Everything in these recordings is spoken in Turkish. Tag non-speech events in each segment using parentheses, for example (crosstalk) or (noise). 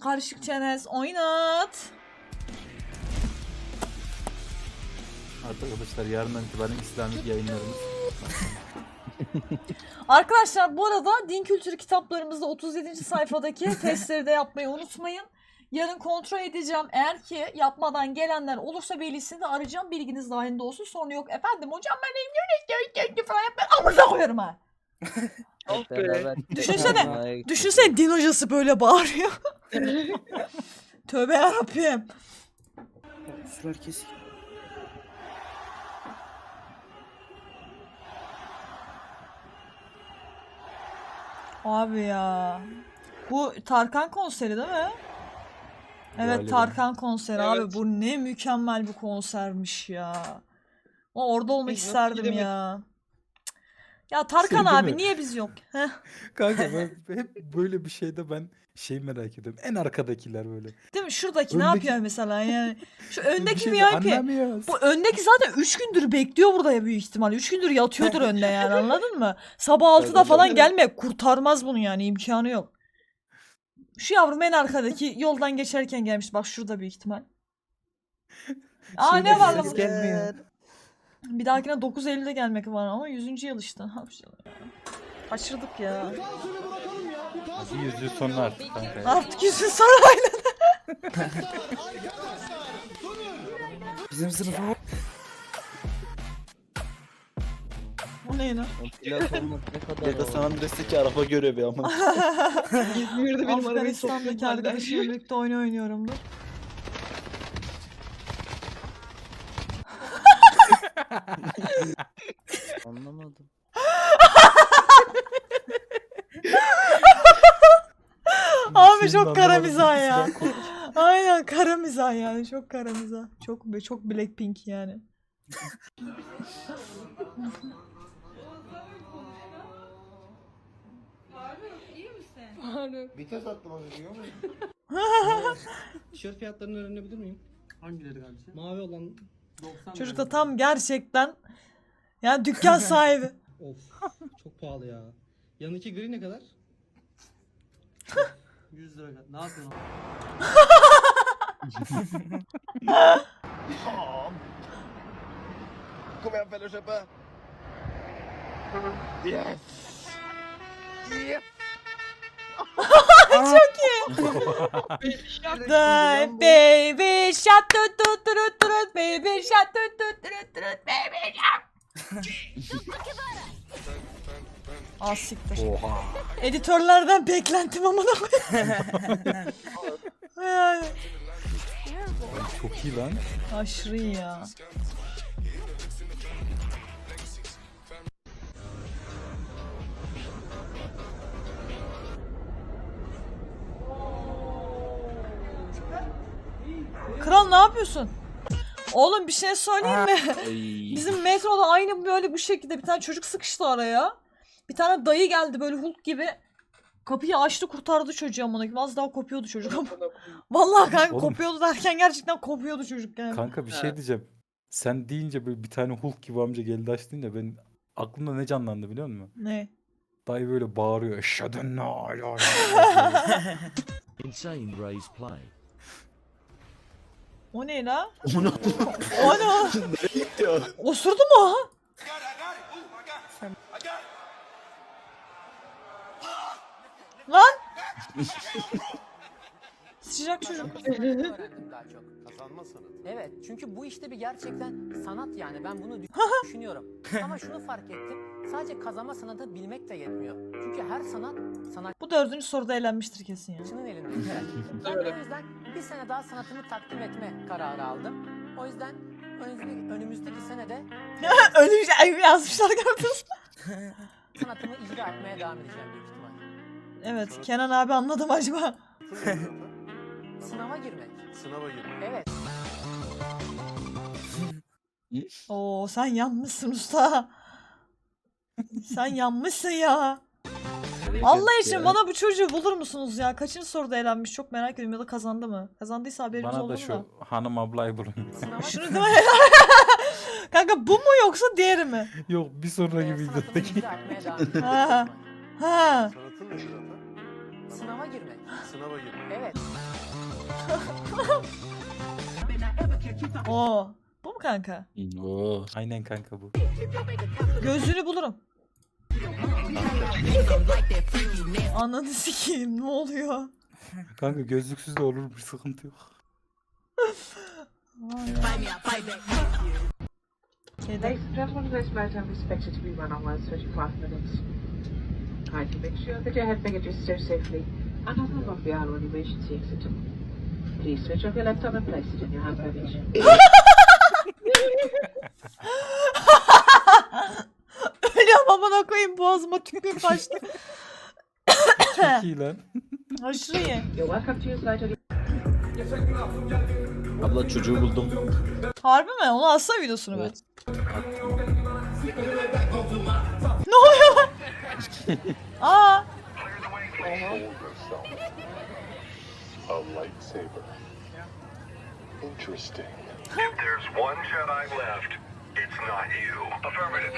Karışık çenez oynat. Arkadaşlar yarından itibaren İslami yayınlarımız. (laughs) Arkadaşlar bu arada din kültürü kitaplarımızda 37. sayfadaki (laughs) testleri de yapmayı unutmayın. Yarın kontrol edeceğim. Eğer ki yapmadan gelenler olursa velisini de arayacağım. Bilginiz dahilinde olsun. Sorun yok. Efendim hocam ben İngilizce falan yap. Ben amına koyarım ha. (laughs) Düşünsene, Düşünsene din hocası böyle bağırıyor. (laughs) Tövbe yarabbim. Sular kesik. Abi ya. Bu Tarkan konseri değil mi? Evet Galiba. Tarkan konseri abi. Evet. Bu ne mükemmel bir konsermiş ya. Orada olmak Biz isterdim ya. Ya Tarkan Şey değil abi mi? niye biz yok? (laughs) Heh. Kanka (laughs) ben hep böyle bir şeyde ben şey merak ediyorum. En arkadakiler böyle. Değil mi? Şuradaki ne Öndeki- yapıyor mesela (laughs) yani? Şu Bir öndeki şey VIP. anlamıyoruz. Bu öndeki zaten 3 gündür bekliyor burada ya büyük ihtimal. 3 gündür yatıyordur önde yani anladın mı? Sabah 6'da Evet, falan gelme kurtarmaz bunu yani imkanı yok. Şu yavrum en arkadaki yoldan geçerken gelmiş. Bak şurada büyük ihtimal. Aa ne Şurada var lan ses bu? gelmiyor. Bir dahakine 9 Eylül'de gelmek var ama 100. yıl işte. Kaçırdık ya. Hadi yüz yıl sonra artık kanka. ya. Artık yüzün sonra aynen. (laughs) Bizim sınıfa bak. O ne lan? Ya da havalı. San Andreas'taki araba görevi ama. (laughs) İzmir'de benim arabayı Afganistan'daki der. arkadaşımla birlikte oyun oynuyorumdur. Anlamadım. Abi çok kara mizah ya. ikisinden kork- Aynen kara mizah yani. Çok kara mizah. Çok çok Blackpink yani. Vites atlamak biliyor musun? Tişört fiyatlarını öğrenebilir miyim? Hangileri kardeşim? Mavi olan 90 Çocuk da tam gerçekten yani dükkan (laughs) sahibi. of çok pahalı ya. Yanındaki gri ne kadar? (laughs) 100 lira. Ne yapıyorsun? (laughs) Come on, fellowship. Yes. Yes. The baby shark tut tut tut tut baby shark tut tut tut tut baby shark. Ah siktir. Oha. Editörlerden beklentim ama da yani. (laughs) Çok iyi lan. Aşırı iyi ya. Kral ne yapıyorsun? Oğlum bir şey söyleyeyim mi? (laughs) Bizim metroda aynı böyle bu şekilde bir tane çocuk sıkıştı araya. Bir tane dayı geldi böyle Hulk gibi. Kapıyı açtı kurtardı çocuğu amına koyayım. Az daha kopuyordu çocuk ama. (laughs) Vallahi kanka Oğlum. kopuyordu derken gerçekten kopuyordu çocuk yani. Kanka bir şey diyeceğim. Sen deyince böyle bir tane Hulk gibi amca geldi açtın ya ben aklımda ne canlandı biliyor musun? Ne? Dayı böyle bağırıyor. Eşhedü la ilahe Insane Ray's play. O ne la? O ne? o? diyor. Osurdu mu o? Lan! Sıcak çocuk. öğrendim daha çok. (laughs) Kazanma sanatı. Evet çünkü bu işte bir gerçekten sanat yani ben bunu dü- (laughs) düşünüyorum. (laughs) Ama şunu fark ettim sadece kazanma sanatı bilmek de yetmiyor. Çünkü her sanat Bu dördüncü soruda eğlenmiştir kesin ya. sanatçının elinde. ben de o yüzden bir sene daha sanatımı takdim etme kararı aldım. O yüzden önümüzdeki, önümüzdeki senede Öyle bir şey yazmışlar gördünüz mü? sanatımı icra etmeye devam edeceğim büyük ihtimal. Evet Kenan abi anladım acaba. Sınava girmek. Sınava girmek. Evet. Oo sen yanmışsın usta. sen yanmışsın ya. Allah için bana bu çocuğu bulur musunuz ya? Kaçıncı soruda eğlenmiş çok merak ediyorum ya da kazandı mı? Kazandıysa haberimiz Bana oldu da mu şu da? hanım ablayı bulun. Şunu değil mi? Kanka bu mu yoksa diğeri mi? Yok bir sonra girmeye, gibi sanatımı videodaki. devam edeceğim. (laughs) Ha. Ha. Sanatın? Sınava girmek. Sınava girmek. Evet. (laughs) Oo. Bu mu kanka? Oo. Aynen kanka bu. Gözlüğünü bulurum. Ananı sikeyim ne oluyor? Kanka gözlüksüz de olur bir sıkıntı yok. Şeyde Ladies and gentlemen, this matter is expected to be run on 135 minutes. Kindly make sure that your head baggage is stowed safely and nothing above the aisle when emergency exit. Please switch off your laptop and place it in your hand baggage. ölüyorum amına koyayım boğazıma tükür kaçtı. Çok iyi lan. Aşırı iyi. To Abla çocuğu buldum. Harbi mi? Onu alsana videosunu Evet. Ne oluyor lan? Aa. A lightsaber. Interesting. if there's one Jedi left, it's not you. Affirmative.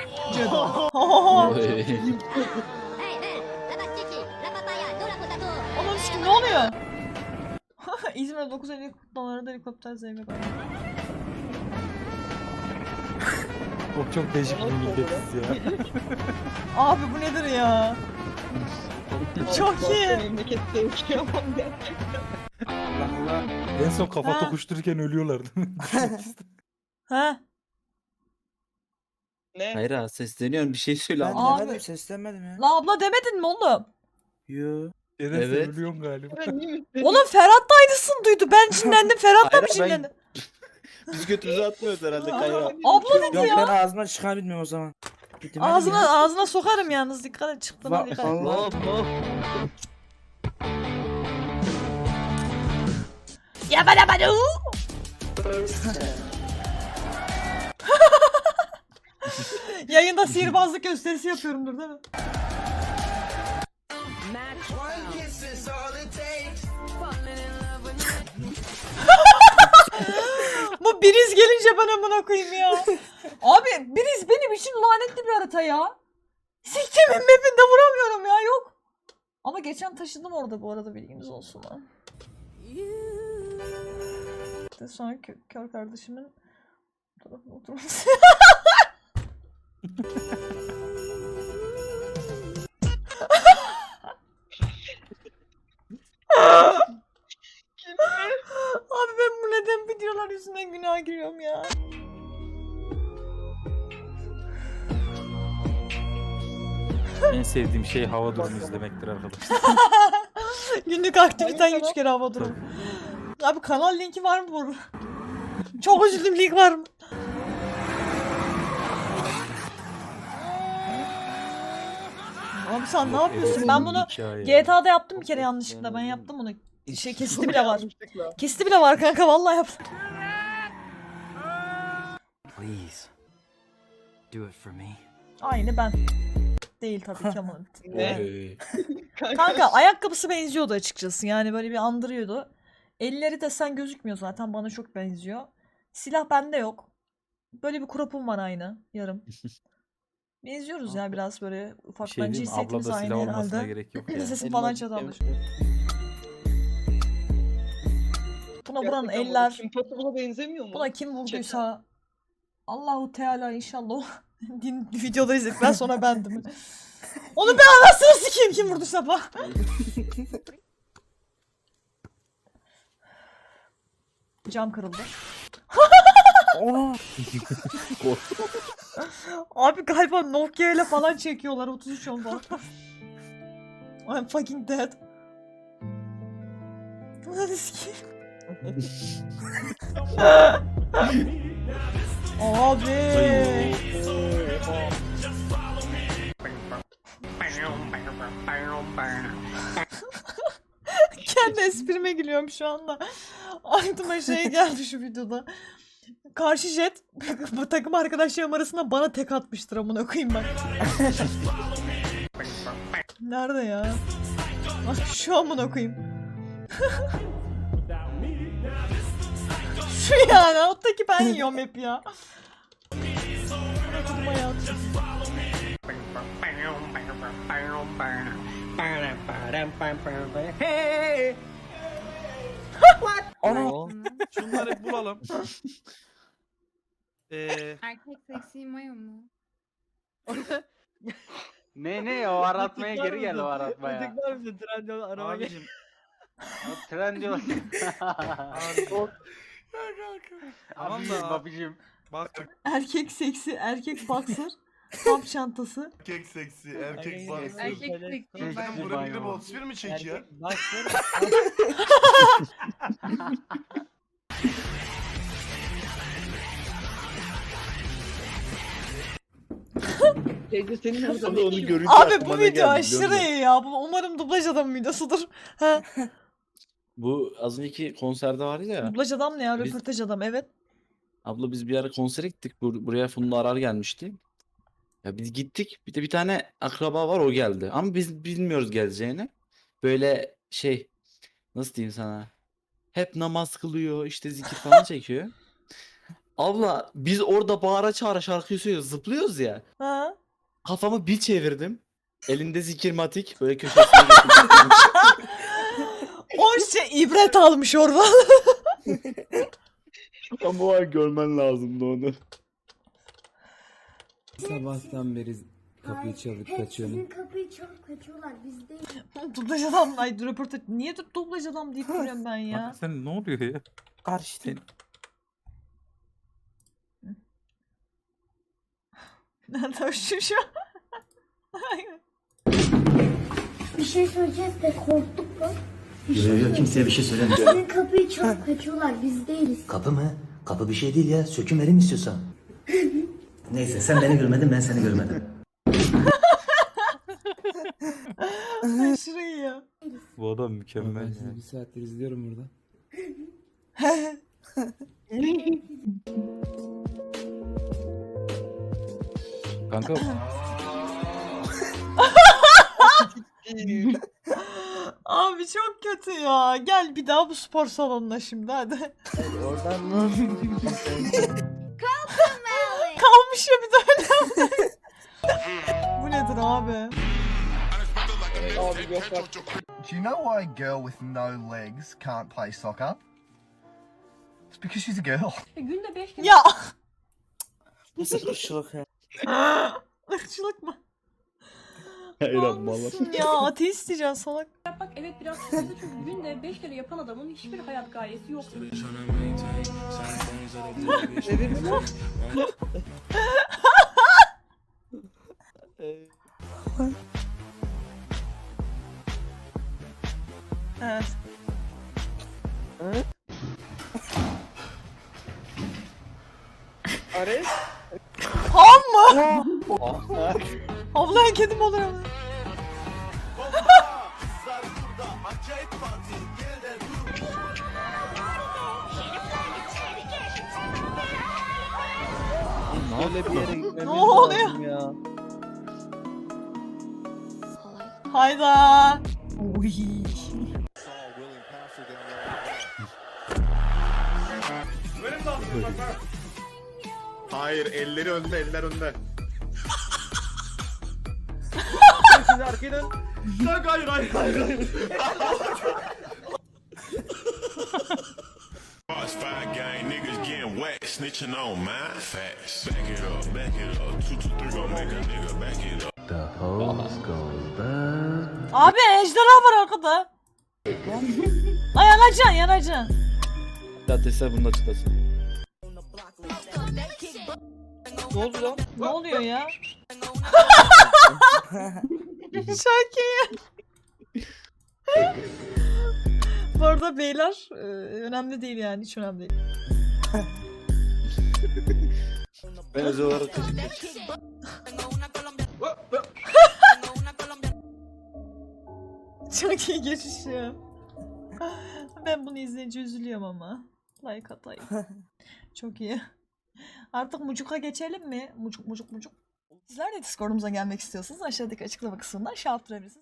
Ananı sikim ne oluyor? (laughs) İzmir'de 9 Eylül kutlamalarında helikopter zevmi var. O çok değişik bir milletiz ya. (laughs) Abi bu nedir ya? Çok iyi. Memlekette yaşayamam gerçekten. Allah Allah. En son kafa Ha. tokuştururken ölüyorlardı. (laughs) He? Ne? Hayır ha sesleniyorum bir şey söyle Ben. Abi. demedim seslenmedim ya. La abla demedin mi oğlum? Yo. Evet. ölüyorsun galiba. Ben iyi misin? Oğlum Ferhat da aynısını duydu. Ben cinlendim. Ferhat da mı Hayır, ben- cinlendi? Biz götümüzü atmıyoruz herhalde Kayra. Abla dedi Yok ya. ben ağzıma çıkan bilmiyorum o zaman. Gittim Ağzına ağzına sokarım yalnız dikkat et çıktığına Va- dikkat et. Allah. Hop hop. Yabalabadu. (laughs) Yayında sihirbazlık gösterisi yapıyorumdur değil mi? (laughs) Bu biriz gelince ben amına koyayım ya. (laughs) Abi biriz benim için lanetli bir harita ya. Siktimin mapinde vuramıyorum ya yok. Ama geçen taşıdım orada bu arada bilginiz olsun ha. İşte sonra kö- kör kardeşimin tarafına oturması. (laughs) (laughs) Abi ben bu videolar yüzünden günah giriyorum ya. en sevdiğim şey hava durumu izlemektir arkadaşlar. (laughs) Günlük aktiviten 3 kere hava durumu. Abi kanal linki var mı burada? Çok üzüldüm link var mı? Abi sen ne yapıyorsun? Ben bunu GTA'da yaptım bir kere yanlışlıkla. Ben yaptım bunu. Şey (laughs) kesiti bile var. Kesiti bile var kanka vallahi yaptım. Please. Do it for me. Aynı ben. Değil tabii ki ama. (laughs) Ne? (laughs) Kanka ayakkabısı benziyordu açıkçası. Yani böyle bir andırıyordu. Elleri desen gözükmüyor zaten. Bana çok benziyor. Silah bende yok. Böyle bir kropum var aynı. Yarım. Benziyoruz ya biraz böyle Bir ufak. şey Bence Ablada aynı silah olmasına herhalde. gerek yok ya. Sesim falan çatalmış. Buna vuran Gerçekten eller. Kim Possible'a benzemiyor mu? Buna kim vurduysa Allahu Teala inşallah o (laughs) din videoları izledikten sonra (laughs) bendim. Onu (laughs) bir anasını sikeyim kim vurduysa bak. Cam kırıldı. Abi galiba Nokia ile falan çekiyorlar 33 on falan. I'm fucking dead. Hadi sikeyim. Abi. Kendi esprime gülüyorum şu anda. Aklıma şey geldi şu videoda. Karşı jet bu takım arkadaşlarım arasında bana tek atmıştır amına koyayım bak. Nerede ya? Şu amına koyayım. (laughs) şu yani alttaki ben yiyorum hep ya. Hey! Ana. Şunları bulalım. Eee (laughs) Erkek seksi mayo mu? (laughs) Ne ne o aratmaya geri gel o aratmaya. Tıklar mısın Trendyol arama gel. Abicim. O tren diyor. (laughs) Tamam Abicim, da babicim. bak Erkek seksi, erkek boxer, kamp çantası. Erkek seksi, erkek Erkek baksın. Erkek seksi Seksi mayo. Sen buraya biri mi 31 mi çekiyor? erkek başları (laughs) Teyze senin orada Sonra onu görünce Abi bu video aşırı iyi ya. Bu umarım dublaj adam videosudur. (laughs) Ha, Bu az önceki konserde vardı ya. dublaj adam ne ya? Biz- Röportaj adam evet. Abla biz bir ara konsere gittik. Bur- buraya Funda Arar gelmişti. Ya biz gittik. Bir de bir tane akraba var o geldi. Ama biz bilmiyoruz geleceğini. Böyle şey nasıl diyeyim sana? Hep namaz kılıyor, işte zikir falan (laughs) çekiyor. Abla biz orada bağıra çağıra şarkıyı söylüyoruz, zıplıyoruz ya. Ha. Kafamı bir çevirdim. Elinde zikirmatik böyle köşesine getirdim. (laughs) O şey ibret almış orada. (laughs) Ama o an görmen lazımdı onu. Sabahtan beri kapıyı çalıp kaçıyorum. kapıyı çalıp kaçıyorlar biz değil. dublaj adam. Ay röportaj. Niye du- dublaj adam deyip duruyorum ben ya? Abi sen ne oluyor ya? Karıştı. (laughs) Nerede şu şu? (laughs) Bir şey söyleyeceğiz de korktuk mu? Yok yok kimseye bir şey söyleme. Sizin kapıyı çalıp kaçıyorlar biz değiliz. Kapı mı? Kapı bir şey değil ya. Söküm verim istiyorsan. Neyse sen beni görmedin ben seni görmedim. Aşırı iyi ya. Bu adam mükemmel Ben sizi bir saattir izliyorum burada. Kanka (laughs) (laughs) Abi çok kötü ya. Gel bir daha bu spor salonuna şimdi hadi. Oradan mı? (laughs) Kalmış ya bir de öyle. bu nedir abi? Abi yok. Do you know why a girl with no legs can't play soccer? It's because she's a girl. Günde 5 kere Ya Nasıl kırışılık ya? ırkçılık mı? Abla. mısın ya ateist diyeceksin salak. yapmak evet biraz sıkıntı çünkü günde 5 kere yapan adamın hiçbir hayat gayesi yok. (laughs) Evet. Ares. Ham mı? Havlayan kedim olur ama. Öyle bir yere (laughs) gitmemiz Ne oluyor? lazım ya. Hayda. Uy. Hayır, elleri önde, eller önde. Şimdi arkaya dön. Bak hayır, hayır, hayır, hayır. (laughs) snitching on my facts. Back it up, back it up. Two, two, three gon' make a nigga back it up. Abi ejderha var arkada. Ay yanacaksın yanacaksın. Ateşler bunun açıklasın. Ne oldu lan? Ne oluyor ya? (laughs) İyi. Bu arada beyler e, önemli değil yani hiç önemli değil. (laughs) Ben özel olarak. Çok iyi geçiş ya. Ben bunu izleyince üzülüyorum ama. Like atayım. Çok iyi. Artık Mucuk'a geçelim mi? Mucuk mucuk mucuk. Sizler de Discord'umuza gelmek istiyorsanız aşağıdaki açıklama kısmından yaptırabilirsiniz.